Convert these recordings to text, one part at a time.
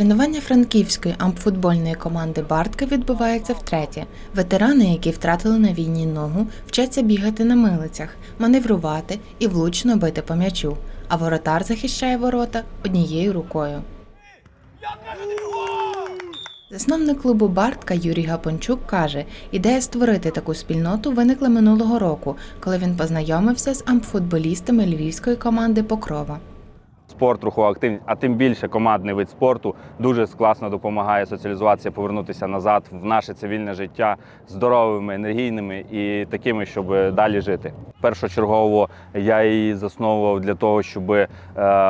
Тренування франківської ампфутбольної команди Бартка відбувається втретє. Ветерани, які втратили на війні ногу, вчаться бігати на милицях, маневрувати і влучно бити по м'ячу. А воротар захищає ворота однією рукою. Засновник клубу Бартка Юрій Гапончук каже, ідея створити таку спільноту виникла минулого року, коли він познайомився з ампфутболістами львівської команди Покрова. Спорт, рухова активність, а тим більше командний вид спорту дуже класно допомагає соціалізуватися, повернутися назад в наше цивільне життя здоровими, енергійними і такими, щоб далі жити. Першочергово я її засновував для того, щоб е,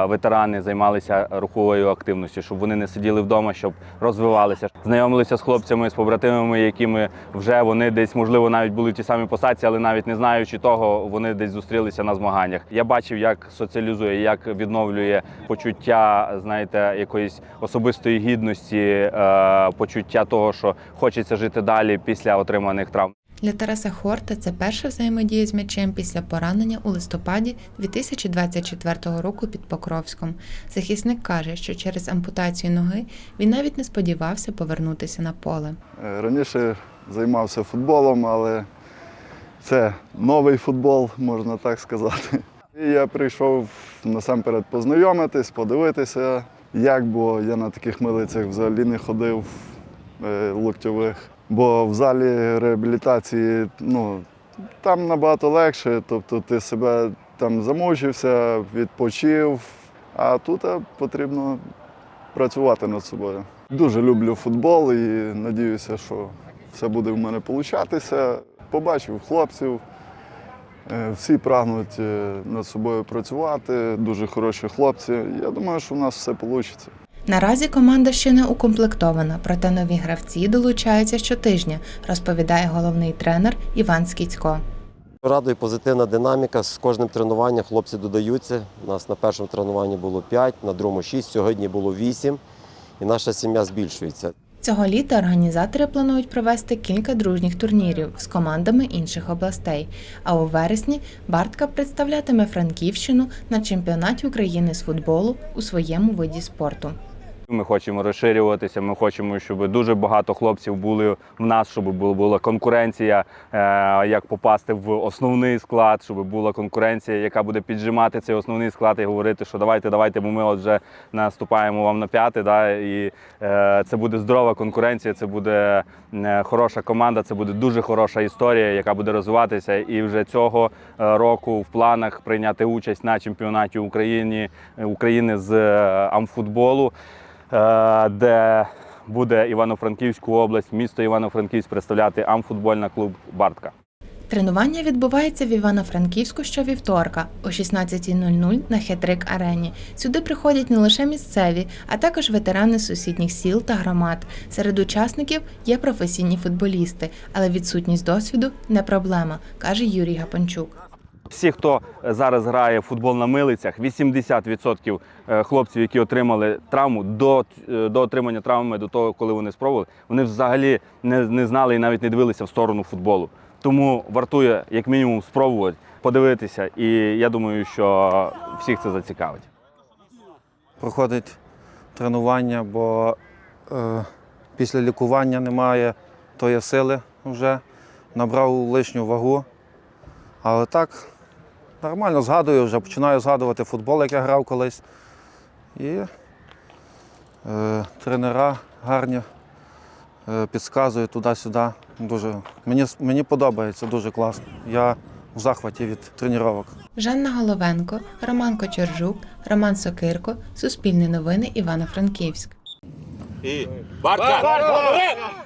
ветерани займалися руховою активністю, щоб вони не сиділи вдома, щоб розвивалися, знайомилися з хлопцями, з побратимами, якими вже вони десь, можливо, навіть були в тій самій посадці, але навіть не знаючи того, вони десь зустрілися на змаганнях. Я бачив, як соціалізує, як відновлює почуття, знаєте, якоїсь особистої гідності, е, почуття того, що хочеться жити далі після отриманих травм. Для Тараса Хорта це перша взаємодія з м'ячем після поранення у листопаді 2024 року під Покровськом. Захисник каже, що через ампутацію ноги він навіть не сподівався повернутися на поле. Е, Раніше займався футболом, але це новий футбол, можна так сказати. І я прийшов насамперед познайомитись, подивитися, як, бо я на таких милицях взагалі не ходив е, локтьових. Бо в залі реабілітації ну, там набагато легше, тобто ти себе там замучився, відпочив, а тут е, потрібно працювати над собою. Дуже люблю футбол і надіюся, що все буде в мене получатися. Побачив хлопців, е, всі прагнуть е, над собою працювати, дуже хороші хлопці. Я думаю, що в нас все вийде. Наразі команда ще не укомплектована, проте нові гравці долучаються щотижня, розповідає головний тренер Іван Скіцько. Радує позитивна динаміка. З кожним тренуванням хлопці додаються. У нас на першому тренуванні було 5, на другому 6, сьогодні було 8. І наша сім'я збільшується. Цього літа організатори планують провести кілька дружніх турнірів з командами інших областей. А у вересні Бартка представлятиме Франківщину на чемпіонаті України з футболу у своєму виді спорту. Ми хочемо розширюватися. Ми хочемо, щоб дуже багато хлопців були в нас, щоб була, конкуренція, е, як попасти в основний склад, щоб була конкуренція, яка буде піджимати цей основний склад і говорити, що давайте, давайте, бо ми от вже наступаємо вам на п'яти. Да, і е, це буде здорова конкуренція, це буде е, хороша команда, це буде дуже хороша історія, яка буде розвиватися. І вже цього року в планах прийняти участь на чемпіонаті України, України з амфутболу. Е, де буде Івано-Франківську область, місто Івано-Франківськ представляти амфутбольна клуб Бартка. Тренування відбувається в Івано-Франківську щовівторка о 16.00 на Хетрик Арені. Сюди приходять не лише місцеві, а також ветерани сусідніх сіл та громад. Серед учасників є професійні футболісти, але відсутність досвіду не проблема, каже Юрій Гапончук. Всі, хто зараз грає в футбол на милицях, 80% е, хлопців, які отримали травму до, е, до отримання травми, до того, коли вони спробували, вони взагалі не, не знали і навіть не дивилися в сторону футболу. Тому вартує як мінімум спробувати, подивитися, і я думаю, що всіх це зацікавить. проходить тренування, бо е, після лікування немає тої сили вже. Набрав лишню вагу. Але так, нормально згадую, вже починаю згадувати футбол, як я грав колись. І е, тренера гарні е, підказують туди-сюди. Дуже, мені, мені подобається дуже класно. Я в захваті від тренувань. Жанна Головенко, Роман Кочержук, Роман Сокирко, Суспільне новини Івано-Франківськ. І Бартка!